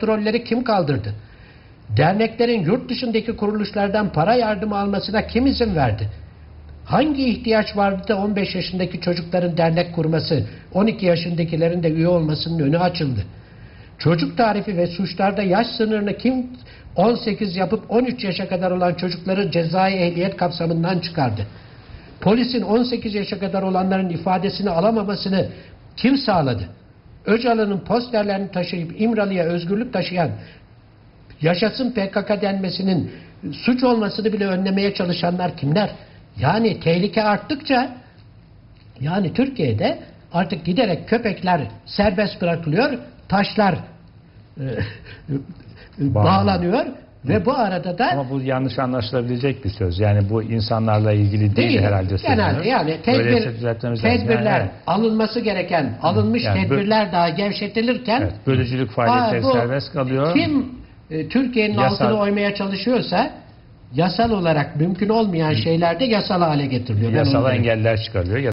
kontrolleri kim kaldırdı? Derneklerin yurt dışındaki kuruluşlardan para yardımı almasına kim izin verdi? Hangi ihtiyaç vardı da 15 yaşındaki çocukların dernek kurması, 12 yaşındakilerin de üye olmasının önü açıldı? Çocuk tarifi ve suçlarda yaş sınırını kim 18 yapıp 13 yaşa kadar olan çocukları cezai ehliyet kapsamından çıkardı? Polisin 18 yaşa kadar olanların ifadesini alamamasını kim sağladı? Öcalan'ın posterlerini taşıyıp İmralı'ya özgürlük taşıyan yaşasın PKK denmesinin suç olmasını bile önlemeye çalışanlar kimler? Yani tehlike arttıkça yani Türkiye'de artık giderek köpekler serbest bırakılıyor, taşlar e, bağlanıyor ve bu arada da Ama bu yanlış anlaşılabilecek bir söz. Yani bu insanlarla ilgili değil, değil herhalde genelde yani tedbir, tedbirler Yani, evet. alınması gereken alınmış Yani bö- tedbirler daha gevşetilirken Evet, bölücülük Aa, faaliyetleri bu serbest kalıyor. Kim e, Türkiye'nin Yasal- altını oymaya çalışıyorsa yasal olarak mümkün olmayan şeyler de yasal hale getiriliyor. Yasal engeller çıkarılıyor.